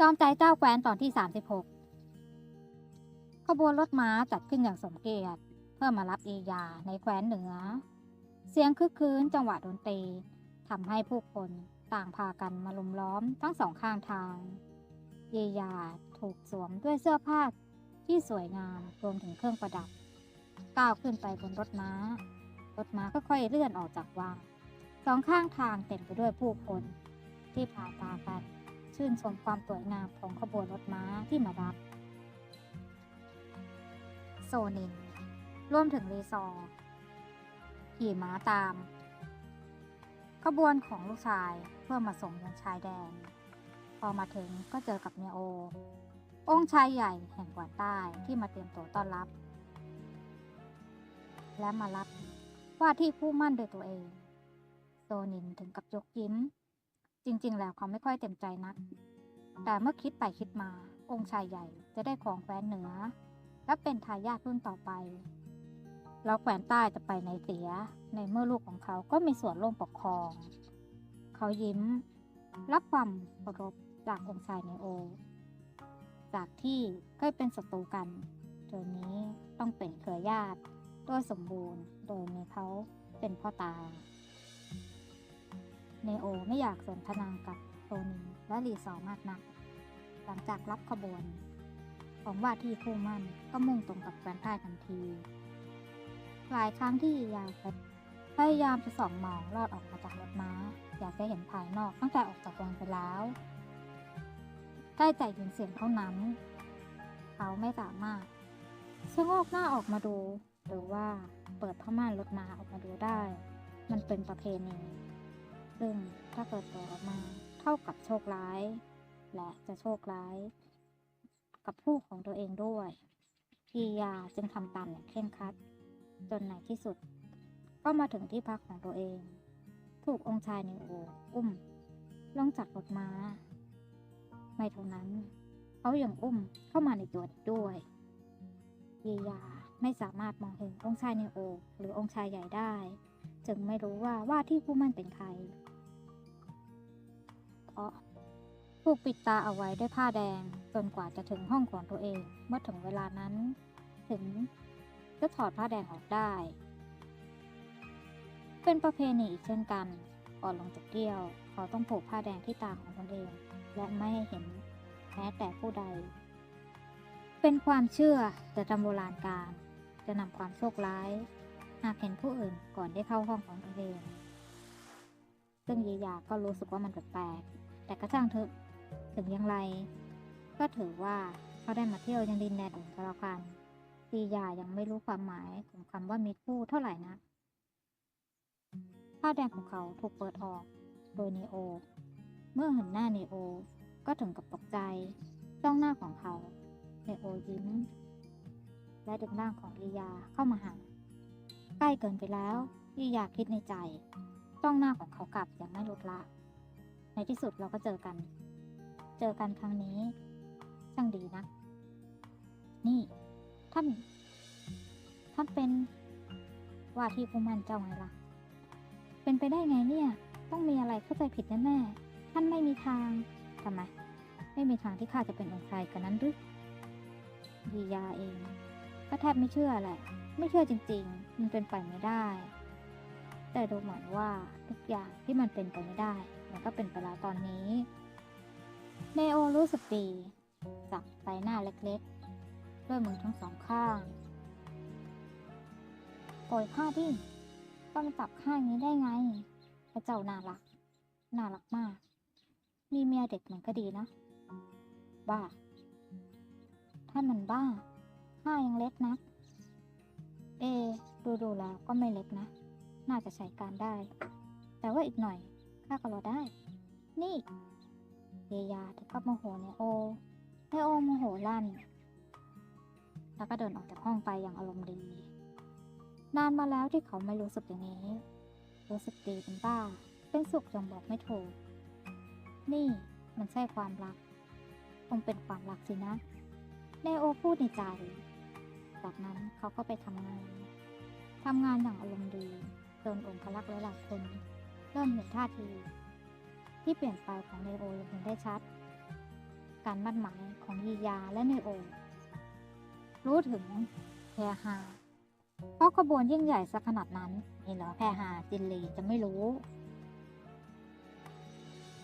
จอมใจเจ้าแคว้นตอนที่ 36 ขบวนรถม้าจัดขึ้นอย่างสมเกียรติ เพื่อมารับเอยาในแคว้นเหนือ เสียงคึกคืนจังหวะดนตรีทำให้ผู้คนต่างพากันมาลุมล้อมทั้งสองข้างทางเอยาถูกสวมด้วยเสื้อผ้าที่สวยงามรวมถึงเครื่องประดับ ก้าวขึ้นไปบนรถม้า รถม้าก็ค่อยๆเลื่อนออกจากวังสองข้างทางเต็มไปด้วยผู้คนที่ผ่าตากัน ชื่นชมความสวยงามของขบวนรถม้าที่มารับ โซนิน ร่วมถึงรีซอร์ขี่ม้าตาม ขบวนของลูกชายเพื่อมาส่งยังชายแดน พอมาถึงก็เจอกับเนโอ องค์ชายใหญ่แห่งกวานใต้ที่มาเตรียมตัวต้อนรับ และมารับว่าที่ผู้มั่นโดยตัวเอง โซนินถึงกับยกยิ้ม จริงๆ แล้วเขาไม่ค่อยเต็มใจนัก แต่เมื่อคิดไปคิดมา องค์ชายใหญ่จะได้ของแคว้นเหนือ และเป็นทายาทรุ่นต่อไป แล้วแคว้นใต้จะไปในเสีย ในเมื่อลูกของเขาก็มีส่วนร่วมปกครอง เขายิ้ม รับความเคารพจากองค์ชายเนโอ จากที่เคยเป็นศัตรูกันจนนี้ต้องเป็นเครือญาติโดยสมบูรณ์ โดยมีเขาเป็นพ่อตา เนโอไม่อยากสนทนากับโซนินและรีซอร์มากนัก หลังจากรับขบวน ของว่าที่คู่มั่นก็มุ่งตรงกับแฟนใต้ทันที หลายครั้งที่ยายพยายามจะส่องมองลอดออกมาจากรถม้า อยากจะเห็นภายนอกตั้งแต่ออกจากวังไปแล้วได้แต่ยินเสียงเท่านั้น เขาไม่สามารถชะโงกหน้าออกมาดู หรือว่าเปิดผ้าม่านรถม้าออกมาดูได้ มันเป็นประเพณี ซึ่งถ้าเกิดเปิดออกมาเท่ากับโชคร้าย และจะโชคร้าย กับผู้ของตัวเองด้วยพียาจึงทำตามอย่างเคร่งครัด จนในที่สุด ก็มาถึงที่พักของตัวเอง ถูกองค์ชายเนโออุ้มลงจากรถม้า ไม่เท่านั้นเขายังอุ้มเข้ามาในตัวด้วยยียาไม่สามารถมองเห็นองค์ชายเนโอหรือองค์ชายใหญ่ได้ จึงไม่รู้ว่าว่าที่ผู้มั่นเป็นใคราะถูกปิดตาเอาไว้ด้วยผ้าแดงจนกว่าจะถึงห้องของตัวเอง เมื่อถึงเวลานั้น ถึงจะถอดผ้าแดงออกได้ เป็นประเพณีอีกเช่นกัน ก่อนลงจากเกี้ยว เขาต้องผูกผ้าแดงที่ตาของตนเอง และไม่ให้เห็นแม้แต่ผู้ใด เป็นความเชื่อแต่จำโบราณการ จะนำความโชคร้าย หากเห็นผู้อื่นก่อนได้เข้าห้องของตนเองซึ่งยียาก็รู้สึกว่ามันแปลก แต่ก็ช่างเถอะถึงอย่างไร ก็ถือว่าเขาได้มาเที่ยวยังดินแดนอุ่นกระกันยียายังไม่รู้ความหมายของคำว่ามีคู่เท่าไหร่นะผ้าแดงของเขาถูกเปิดออกโดยเนโอ เมื่อเห็นหน้าเนโอ ก็ถึงกับตกใจจ้องหน้าของเขาเนโอยิ้ม และดึงร่างของลียาเข้ามาหา ใกล้เกินไปแล้วลียาคิดในใจ จ้องหน้าของเขากลับอย่างไม่ลดละ ในที่สุดเราก็เจอกัน เจอกันครั้งนี้ ช่างดีนะ นี่ ท่าน ท่านเป็นว่าที่ผู้มั่นเจ้าไงล่ะ เป็นไปได้ไงเนี่ย ต้องมีอะไรเข้าใจผิดแน่ๆ ท่านไม่มีทางทำไม ไม่มีทางที่ข้าจะเป็นองค์ชายกันนั้นหรือดียาเอง ก็แทบไม่เชื่อแหละ ไม่เชื่อจริง ๆ มันเป็นไปไม่ได้ แต่ดูเหมือนว่าทุกอย่างที่มันเป็นไปไม่ได้ มันก็เป็นไปแล้วตอนนี้เนโอรู้สึกดีจับใบหน้าเล็กๆ ด้วยมือทั้งสองข้างปล่อยข้าดิต้องจับข้างนี้ได้ไงพระเจ้าน่ารัก น่ารักมาก มีเมียเด็กมันก็ดีนะ บ้าท่านมันบ้า ข้ายังเล็กนะ เอ ดูดูๆแล้วก็ไม่เล็กนะ น่าจะใช้การได้ แต่ว่าอีกหน่อย ข้าก็รอได้ นี่เยยาถึงกับโมโหเนโอเนโอโมโหลั่น แล้วก็เดินออกจากห้องไปอย่างอารมณ์ดี นานมาแล้วที่เขาไม่รู้สึกอย่างนี้ รู้สึกดีเป็นบ้า เป็นสุขจนบอกไม่ถูก นี่มันใช่ความรัก คงเป็นความรักสินะเนโอพูดในใจ จากนั้นเขาก็ไปทำงาน ทำงานอย่างอารมณ์ดีจนองค์ลักษ์หลายๆคน เริ่มเห็นท่าที ที่เปลี่ยนไปของเนโอเห็นได้ชัด การมั่นหมายของยียาและเนโอ รู้ถึงแพรฮาเพราะขบวนยิ่งใหญ่สักขนาดนั้นนี่เหรอแพรฮาจินลีจะไม่รู้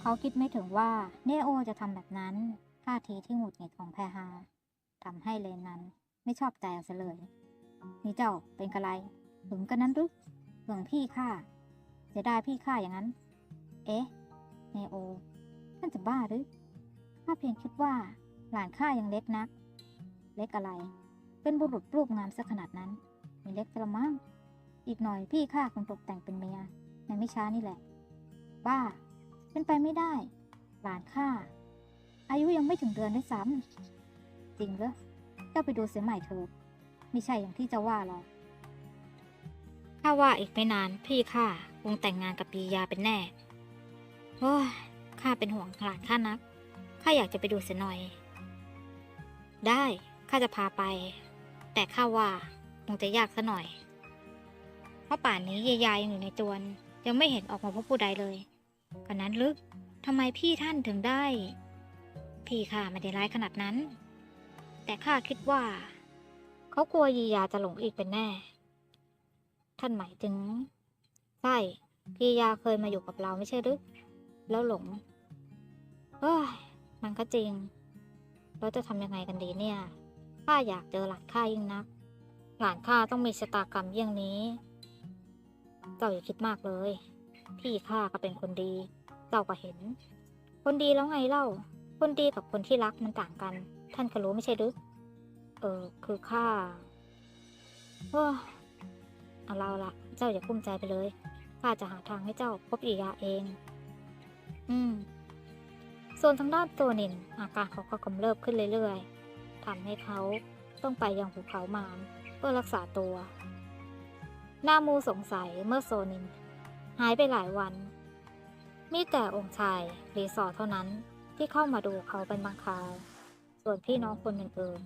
เขาคิดไม่ถึงว่าเนโอจะทำแบบนั้นท่าทีที่หงุดหงิดของแพรฮาทำให้เลนนั้นไม่ชอบใจเอาซะเลย นี่เจ้าเป็นกะไรถึงกันนั้นหรือหึงพี่ข้า จะได้พี่ข้าอย่างนั้น เอ๊ะเนโอท่านจะบ้าหรือข้าเพียงคิดว่า หลานข้ายังเล็กนัก เล็กอะไร เป็นบุรุษรูปงามสักขนาดนั้นม่เล็กกระมังอีกหน่อยพี่ข้าคงตกแต่งเป็นเมียในไม่ช้านี่แหละ บ้า เป็นไปไม่ได้ หลานข้าอายุยังไม่ถึงเดือนด้วยซ้ำจริงเหรอเจ้าไปดูเสียใหม่เถอะไม่ใช่อย่างที่เจะว่าหรอก ข้าว่าอีกไม่นานพี่ข้าคงแต่งงานกับปียาเป็นแน่โอ้ข้าเป็นห่วงหลานข้านัก ข้าอยากจะไปดูเสียหน่อย ได้ ข้าจะพาไป แต่ข้าว่าคงจะยากซะหน่อย เพราะป่านนี้ยายๆยังอยู่ในจวน ยังไม่เห็นออกมาพบผู้ใดเลยกันนั้นลึกทำไมพี่ท่านถึงได้ พี่ข้าไม่ได้ร้ายขนาดนั้น แต่ข้าคิดว่า เขากลัวยียาจะหลงอีกเป็นแน่ ท่านหมายถึง ใช่พี่ยาเคยมาอยู่กับเราไม่ใช่หรือ แล้วหลงเอ้ยมันก็จริง เราจะทำยังไงกันดีเนี่ย ข้าอยากเจอหลานข้ายิ่งนัก หลานข้าต้องมีชะตากรรมเยี่ยงนี้ เจ้าอย่าคิดมากเลย พี่ข้าก็เป็นคนดี เจ้าก็เห็น คนดีแล้วไงเล่า คนดีกับคนที่รักมันต่างกัน ท่านก็รู้ไม่ใช่หรือ เออคือข้าโอ้ย เอาเราละเจ้าอย่ากุ้มใจไปเลยข้าจะหาทางให้เจ้าพบอียาเอง อืม ส่วนทางด้านตัวนินอาการเขาก็กำเริบขึ้นเรื่อยๆทำให้เขาต้องไปยังภูเขามามเพื่อรักษาตัวนามูสงสัยเมื่อโซนิน หายไปหลายวัน มีแต่องค์ชายรีสอร์ทเท่านั้นที่เข้ามาดูเขาเป็นบางคราว ส่วนพี่น้องคนอื่น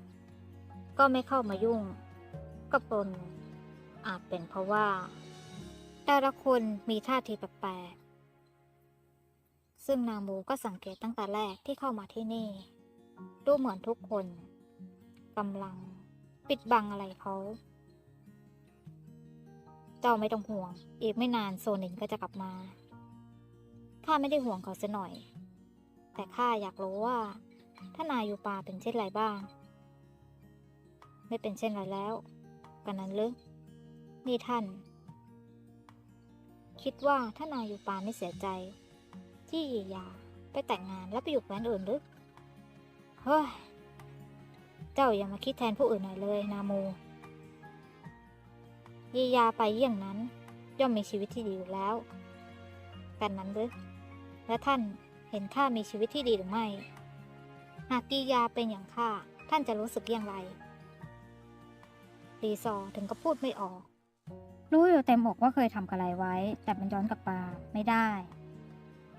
ๆก็ไม่เข้ามายุ่ง กับตน อาจเป็นเพราะว่า แต่ละคนมีท่าทีแปลกๆซึ่งนางมูก็สังเกตตั้งแต่แรกที่เข้ามาที่นี่ ดูเหมือนทุกคนกำลังปิดบังอะไรเขา เจ้าไม่ต้องห่วง อีกไม่นานโซนินก็จะกลับมา ข้าไม่ได้ห่วงเขาเสียหน่อย แต่ข้าอยากรู้ว่าถ้านายู่ป่าเป็นเช่นไรบ้าง ไม่เป็นเช่นไรแล้วกันนั้นหรือ นี่ท่าน คิดว่าถ้านายอยู่ป่าไม่เสียใจ ที่ยียาไปแต่งงานแล้วไปอยู่แคว้นอื่นหรือเฮ้ย เจ้าอย่ามาคิดแทนผู้อื่นหน่อยเลยนาโมยียาไปเยี่ยงนั้น ย่อมมีชีวิตที่ดีอยู่แล้ว กันนั้นหรือและท่านเห็นข้ามีชีวิตที่ดีหรือไม่ หากยียาเป็นอย่างข้าท่านจะรู้สึกอย่างไรรีซอถึงก็พูดไม่ออก รู้อยู่เต็มอกว่าเคยทำอะไรไว้ แต่มันย้อนกลับมาไม่ได้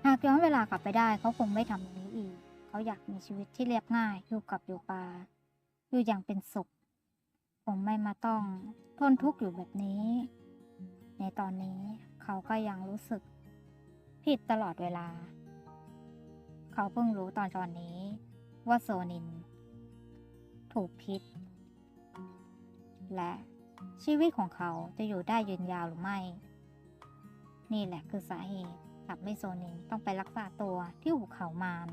หากย้อนเวลากลับไปได้เขาคงไม่ทำแบบนี้อีก เขาอยากมีชีวิตที่เรียบง่ายอยู่กับอยู่ป่าอยู่อย่างเป็นสุขคงไม่มาต้องทนทุกข์อยู่แบบนี้ ในตอนนี้เขาก็ยังรู้สึก ผิดตลอดเวลา เขาเพิ่งรู้ตอนตอนนี้ ว่าโซนิน ถูกพิษ และ ชีวิตของเขาจะอยู่ได้ยืนยาวหรือไม่ นี่แหละคือสาเหตุทำให้โซนินต้องไปรักษาตัวที่ภูเขามาน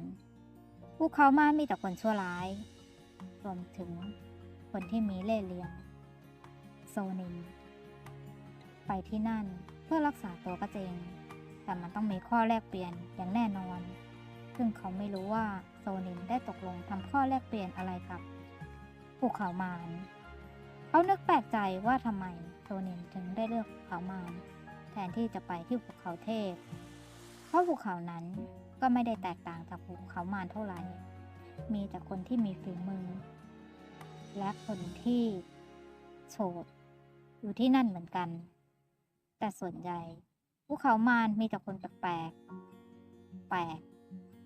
ภูเขามานมีแต่คนชั่วร้าย รวมถึงคนที่มีเล่ห์เหลี่ยมโซนิน ไปที่นั่นเพื่อรักษาตัวก็จริง แต่มันต้องมีข้อแลกเปลี่ยนอย่างแน่นอน ซึ่งเขาไม่รู้ว่าโซนินได้ตกลงทำข้อแลกเปลี่ยนอะไรกับภูเขามาร เขานึกแปลกใจว่าทำไมโซนินถึงได้เลือกภูเขามารแทนที่จะไปที่ภูเขาเทพ เพราะภูเขานั้นก็ไม่ได้แตกต่างจากภูเขามารเท่าไหร่ มีแต่คนที่มีฝีมือ และคนที่โฉดอยู่ที่นั่นเหมือนกัน แต่ส่วนใหญ่ภูเขามารมีแต่คนแปลกๆแปลก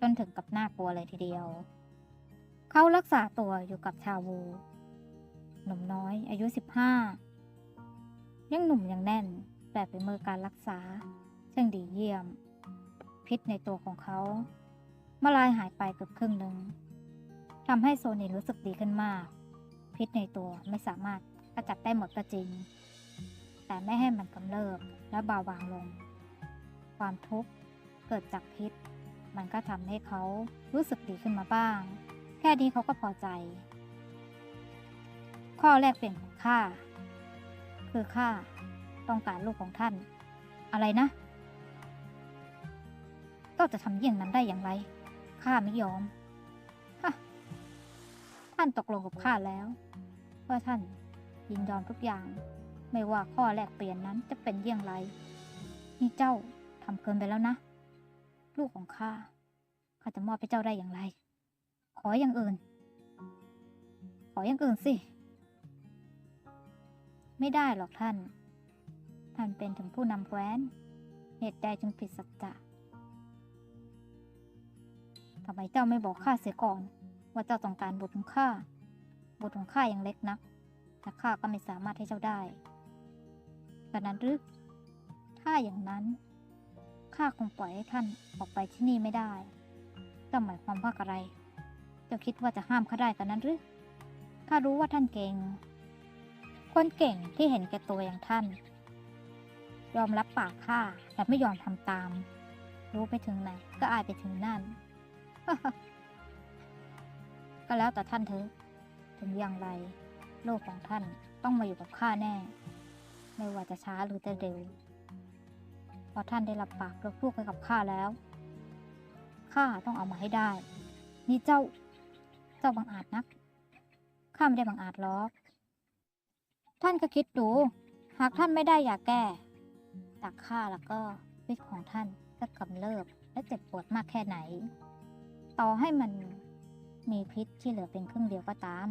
จนถึงกับน่ากลัวเลยทีเดียว เขารักษาตัวอยู่กับชาวู หนุ่มน้อย อายุ 15 ยังหนุ่มยังแน่นแต่เป็นมือการรักษาช่างดีเยี่ยม พิษในตัวของเขามาลายหายไปเกือบครึ่งหนึ่งทำให้โซนินรู้สึกดีขึ้นมาก พิษในตัวไม่สามารถกระจัดได้หมดก็จริง แต่ไม่ให้มันกำเริบและเบาบางลง ความทุกข์เกิดจากพิษ มันก็ทำให้เขารู้สึกดีขึ้นมาบ้าง แค่นี้เขาก็พอใจ ข้อแรกเปลี่ยนของข้าคือข้าต้องการลูกของท่าน อะไรนะก็จะทำเยี่ยงนั้นได้อย่างไรข้าไม่ยอมฮะท่านตกลงกับข้าแล้วว่าท่านยินยอมทุกอย่าง ไม่ว่าข้อแลกเปลี่ยนนั้นจะเป็นเยี่ยงไร นี่เจ้าทำเกินไปแล้วนะ ลูกของข้าข้าจะมอบให้เจ้าได้อย่างไร ขออย่างอื่น ขออย่างอื่นสิ ไม่ได้หรอกท่าน ท่านเป็นถึงผู้นำแคว้น เหตุใดจึงผิดสัจจะทำไมเจ้าไม่บอกข้าเสียก่อน ว่าเจ้าต้องการบุตรของข้า บุตรของข้ายังเล็กนักและข้าก็ไม่สามารถให้เจ้าได้ดังนั้นหรือถ้าอย่างนั้นข้าคงปล่อยให้ท่านออกไปที่นี่ไม่ได้เจ้าหมายความว่าอะไร เจ้าคิดว่าจะห้ามข้าได้กันนั้นหรือข้ารู้ว่าท่านเก่ง คนเก่งที่เห็นแก่ตัวอย่างท่าน ยอมรับปากข้าแต่ไม่ยอมทำตาม รู้ไปถึงไหนก็อายไปถึงนั่น ก็แล้วแต่ท่านเถอะ ถึงอย่างไร โลกของท่านต้องมาอยู่กับข้าแน่ ไม่ว่าจะช้าหรือจะเร็วพราะท่านได้รับปากยกลูกให้กับข้าแล้วข้าต้องเอามาให้ได้ นี่เจ้า เจ้าบังอาจนักข้าไม่ได้บังอาจหรอก ท่านก็คิดดู หากท่านไม่ได้อยากแก้จากข้าแล้วก็พิษของท่านก็กำเริบและเจ็บปวดมากแค่ไหน ต่อให้มันมีพิษที่เหลือเป็นครึ่งเดียวก็ตาม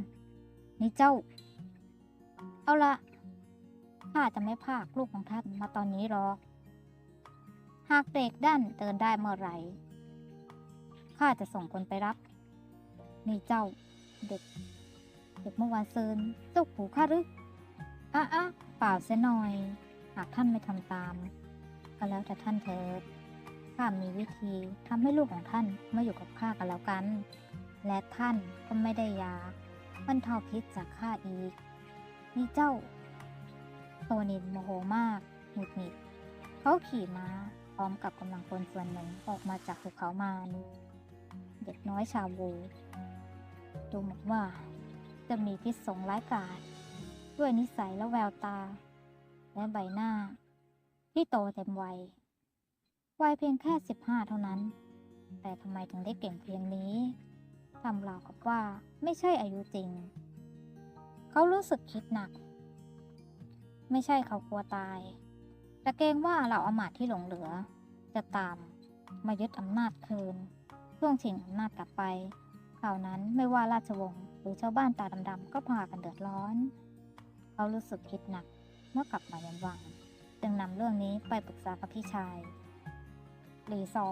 นี่เจ้า เอาละข้าจะไม่พากลูกของท่านมาตอนนี้หรอก หากเด็กด้านเดินได้เมื่อไหร่ข้าจะส่งคนไปรับ นี่เจ้าเด็ก เด็กเมื่อวานซืนเจ้าหูข้าหรือ อะอะเปล่าเสียหน่อย หากท่านไม่ทำตาม ก็แล้วแต่ท่านเถิดข้ามีวิธีทำให้ลูกของท่านมาอยู่กับข้ากันแล้วกัน และท่านก็ไม่ได้ยาบรรเทาพิษจากข้าอีก นี่เจ้าโซนินโมโหมากหงุดหงิดเขาขี่ม้าพร้อมกับกำลังพลส่วนหนึ่งออกมาจากภูเขามารเด็กน้อยชาววูดูเหมือนว่าจะมีพิษสงร้ายกาจ ด้วยนิสัยและแววตา และใบหน้า ที่โตเต็มวัย วัยเพียงแค่สิบห้าเท่านั้น แต่ทำไมถึงได้เก่งเพียงนี้ทำราวกับว่าไม่ใช่อายุจริง เขารู้สึกคิดหนัก ไม่ใช่เขากลัวตาย แต่เกรงว่าเหล่าอมาตย์ที่หลงเหลือ จะตามมายึดอำนาจคืนช่วงชิงอำนาจกลับไปคราวนั้นไม่ว่าราชวงศ์หรือชาวบ้านตาดำๆก็พากันเดือดร้อน เขารู้สึกคิดหนักเมื่อกลับมายันวัง จึงนำเรื่องนี้ไปปรึกษากับพี่ชายหลีซอ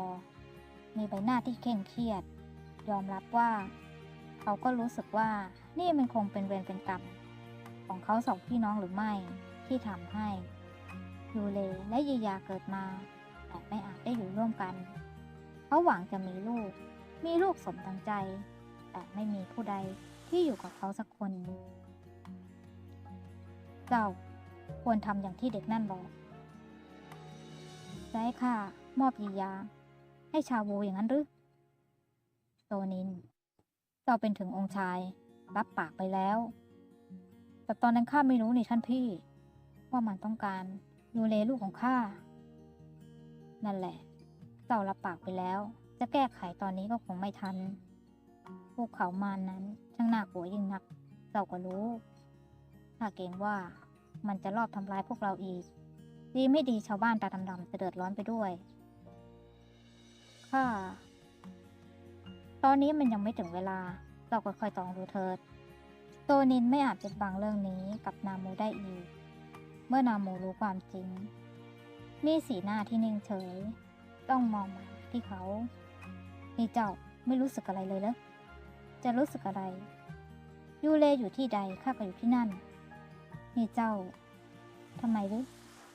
มีใบหน้าที่เคร่งเครียด ยอมรับว่า เขาก็รู้สึกว่านี่มันคงเป็นเวรเป็นกรรม ของเขาสองพี่น้องหรือไม่ที่ทำให้ยูเลและยียาเกิดมา แต่ไม่อาจได้อยู่ร่วมกัน เขาหวังจะมีลูก มีลูกสมดังใจ แต่ไม่มีผู้ใดที่อยู่กับเขาสักคน เจ้าควรทำอย่างที่เด็กนั่นบอกจะให้ข้ามอบยียา ให้ชาวโวอย่างนั้นหรือโซนินเจ้าเป็นถึงองค์ชาย รับปากไปแล้ว แต่ตอนนั้นข้าไม่รู้นี่ท่านพี่ ว่ามันต้องการดูแลลูกของข้า นั่นแหละเจ้ารับปากไปแล้ว จะแก้ไขตอนนี้ก็คงไม่ทัน พวกเขามานนั้นช่างน่ากลัวยิ่งนักเจ้าก็รู้ ถ้าเกรงว่ามันจะรอบทำร้ายพวกเราอีก ดีไม่ดีชาวบ้านตาดำๆจะเดือดร้อนไปด้วยข้าตอนนี้มันยังไม่ถึงเวลา เราค่อยตองดูเถิด โตนินไม่อาจปิดบังเรื่องนี้กับนาโมได้อีก เมื่อนาโมรู้ความจริง มีสีหน้าที่นิ่งเฉย ต้องมองมาที่เขา นี่เจ้าไม่รู้สึกอะไรเลยเหรอ จะรู้สึกอะไร ยูเลอยู่ที่ใดข้าก็อยู่ที่นั่น นี่เจ้าทำไมหรือ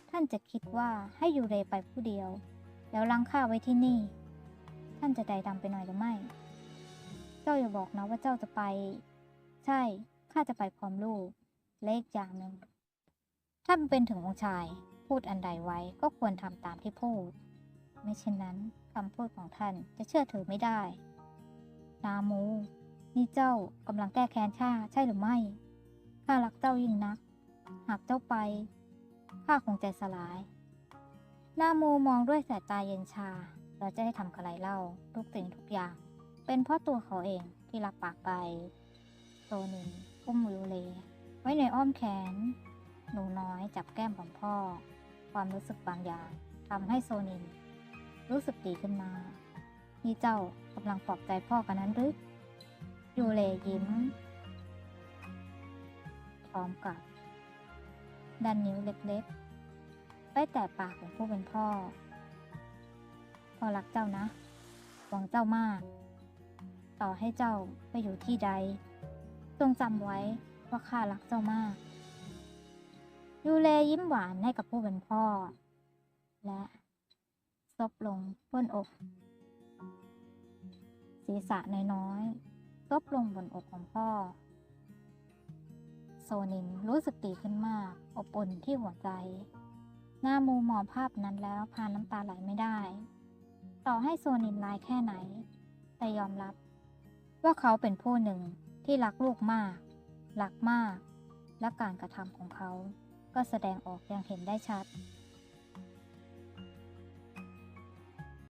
ท่านจะคิดว่าให้ยูเลไปผู้เดียว แล้วลังข้าไว้ที่นี่ ท่านจะใจดำไปหน่อยหรือไม่ เจ้าอย่าบอกนะว่าเจ้าจะไป ใช่ข้าจะไปพร้อมลูกและอีกอย่างหนึ่งถ้ามันเป็นถึงองค์ชาย พูดอันใดไว้ก็ควรทำตามที่พูด ไม่เช่นนั้นคำพูดของท่านจะเชื่อถือไม่ได้นามู นี่เจ้ากำลังแก้แค้นข้าใช่หรือไม่ข้ารักเจ้ายิ่งนัก หากเจ้าไป ข้าคงใจสลาย นามูมองด้วยสายตาเย็นชา เราจะให้ทำอะไรเล่า ทุกสิ่งทุกอย่าง เป็นเพราะตัวเขาเองที่รับปากไปโซนินอุ้มวิวเล ไว้ในอ้อมแขน หนูน้อยจับแก้มของพ่อ ความรู้สึกบางอย่างทำให้โซนิน รู้สึกดีขึ้นมา นี่เจ้ากำลังปลอบใจพ่อกันนั้นหรือยูเลยิ้มพร้อมกับ ดันนิ้วเล็กๆ ไปแตะปากของผู้เป็นพ่อ พ่อรักเจ้านะ หวังเจ้ามาก ต่อให้เจ้าไปอยู่ที่ใด จงจำไว้ว่าข้ารักเจ้ามาก ยูเลยิ้มหวานให้กับผู้เป็นพ่อ และซบลงบนอก ศีรษะน้อยๆซบลงบนอกของพ่อ นินรู้สึกดีขึ้นมาก อบอุ่นที่หัวใจ หน้ามูมองภาพนั้นแล้วพาน้ำตาไหลไม่ได้ ต่อให้โซนินร้ายแค่ไหน แต่ยอมรับ ว่าเขาเป็นผู้หนึ่งที่รักลูกมาก รักมาก และการกระทำของเขาก็แสดงออกอย่างเห็นได้ชัด